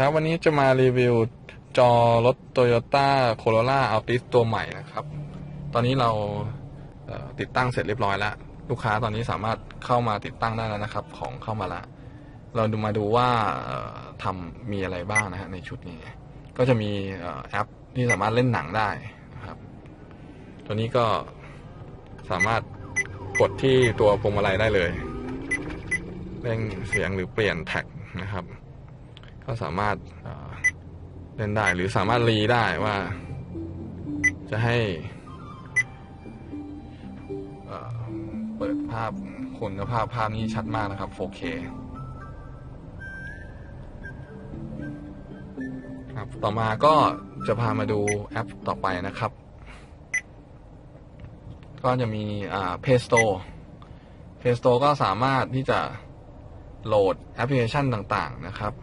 ครับ วันนี้จะมารีวิวจอรถ Toyota Corolla Altis ตัวใหม่นะครับ ตอนนี้เราติดตั้งเสร็จเรียบร้อยแล้ว ลูกค้าตอนนี้สามารถเข้ามาติดตั้งได้แล้วนะครับ ของเข้ามาละ เราดูมาดูว่าทำมีอะไรบ้างนะฮะในชุดนี้ ก็จะมีแอปที่สามารถเล่นหนังได้นะครับ ตัวนี้ก็สามารถกดที่ตัวพวงมาลัยได้เลยเร่งเสียงหรือเปลี่ยนแท็กนะครับ ก็สามารถเล่นได้หรือสามารถรีได้ว่า จะให้เอ่อเปิดภาพคุณภาพภาพนี้ชัดมากนะครับ 4K ครับ ต่อมาก็จะพามาดูแอปต่อไปนะครับ ก็จะมีอ่า Play Store Play Store ก็สามารถที่จะโหลดแอปพลิเคชันต่างๆนะครับ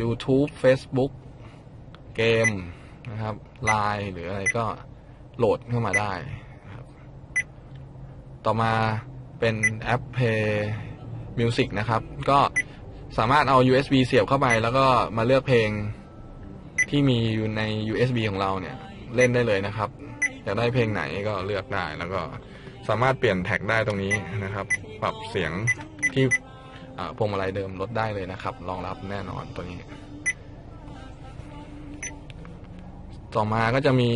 YouTube Facebook เกมนะครับ Line หรืออะไรก็โหลดเข้ามาได้ครับต่อมาเป็นแอป Play Music นะครับ ก็สามารถเอา USB เสียบเข้าไป แล้วก็มาเลือกเพลงที่มีอยู่ใน USB ของเราเนี่ย เล่นได้เลยนะครับอยากได้เพลงไหนก็เลือกได้ แล้วก็สามารถเปลี่ยนแท็กได้ตรงนี้นะครับ ปรับเสียงที่ พวงมาลัยเดิมลดได้เลยนะครับ รองรับแน่นอนตัวนี้ ต่อมาก็จะมี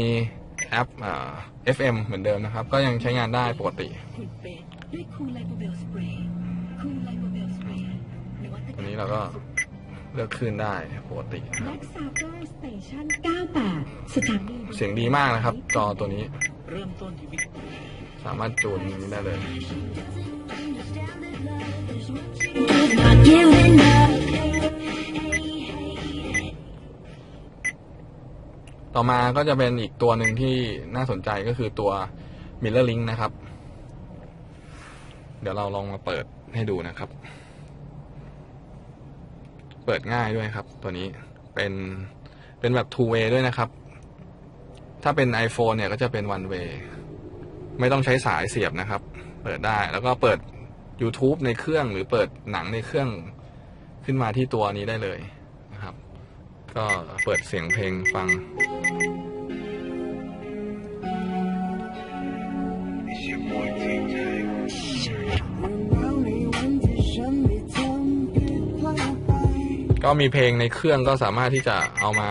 แอปอ่า FM เหมือนเดิมนะครับ ก็ยังใช้งานได้ปกติขุดเบสด้วยคูลไลโบเบลสเปรย์คูลไลโบเบลสเปรย์นวัตกรรมอันนี้เราก็เลือกคลื่นได้ปกตินะคแม็รับกซ์ซาวเดอร์สเตชัน98สถานีเสียงดีมากนะครับ จอตัวนี้ เริ่มต้นที่วิทย์ สามารถจูนได้เลย ต่อมาก็จะเป็นอีกตัวหนึ่งที่น่าสนใจก็คือตัว Mirror Link นะครับ เดี๋ยวเราลองมาเปิดให้ดูนะครับ เปิดง่ายด้วยครับ ตัวนี้เป็นเป็นแบบ two way ด้วยนะครับ ถ้าเป็น iPhone เนี่ยก็จะเป็น one way ไม่ต้องใช้สายเสียบนะครับ เปิดได้แล้วก็เปิด YouTube ในเครื่องหรือเปิดหนังในเครื่องขึ้นมาที่ตัวนี้ได้เลยนะครับ ก็เปิดเสียงเพลงฟังก็มีเพลงในเครื่องก็สามารถที่จะเอามา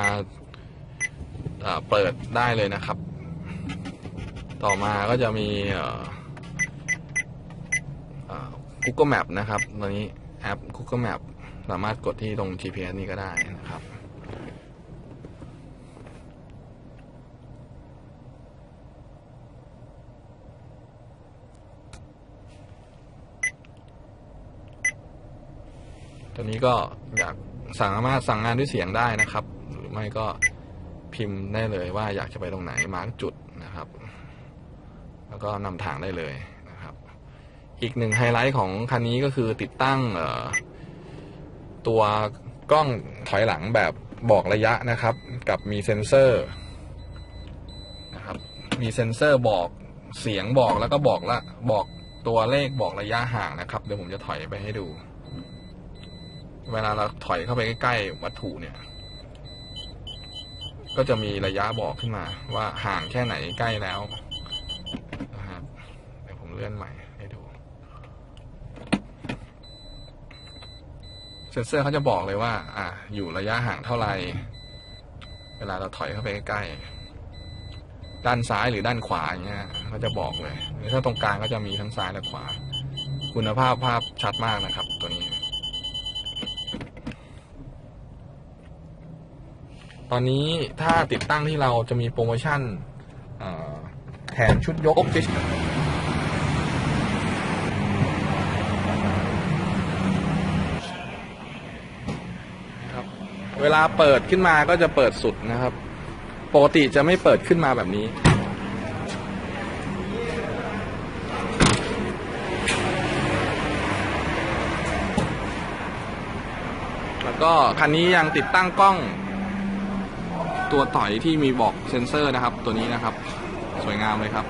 เอ่อเปิดได้เลยนะครับ ต่อมาก็จะมีเอ่อเอ่อ Google Map นะครับ ตอนนี้แอป Google Map สามารถกดที่ตรง GPS นี่ก็ได้นะครับตัวนี้ก็อยากสามารถสั่งงานด้วยเสียงได้นะครับ หรือไม่ก็พิมพ์ได้เลยว่าอยากจะไปตรงไหนมาร์กจุดนะครับ แล้วก็นำทางได้เลยนะครับ อีกหนึ่งไฮไลท์ของคันนี้ก็คือติดตั้งตัวกล้องถอยหลังแบบบอกระยะนะครับ กับมีเซ็นเซอร์นะครับมีเซ็นเซอร์บอกเสียงบอกแล้วก็บอกละบอกตัวเลขบอกระยะห่างนะครับ เดี๋ยวผมจะถอยไปให้ดู เวลาเราถอยเข้าไปใกล้ๆวัตถุเนี่ย ก็จะมีระยะบอกขึ้นมา ว่าห่างแค่ไหนใกล้แล้ว เลื่อนใหม่ให้ดู เซนเซอร์เขาจะบอกเลยว่า อะอยู่ระยะห่างเท่าไหร่ เวลาเราถอยเข้าไปใกล้ ด้านซ้ายหรือด้านขวาอย่างเงี้ยเขาจะบอกเลย ถ้าตรงกลางก็จะมีทั้งซ้ายและขวา คุณภาพภาพชัดมากนะครับ ตัวนี้ ตอนนี้ถ้าติดตั้งที่เราจะมีโปรโมชั่นแถมชุดยกเฉยๆครับ เวลาเปิดขึ้นมาก็จะเปิดสุดนะครับ ปกติจะไม่เปิดขึ้นมาแบบนี้ แล้วก็คันนี้ยังติดตั้งกล้อง ตัวต่อยที่มีบอกเซ็นเซอร์นะครับ ตัวนี้นะครับ สวยงามเลยครับ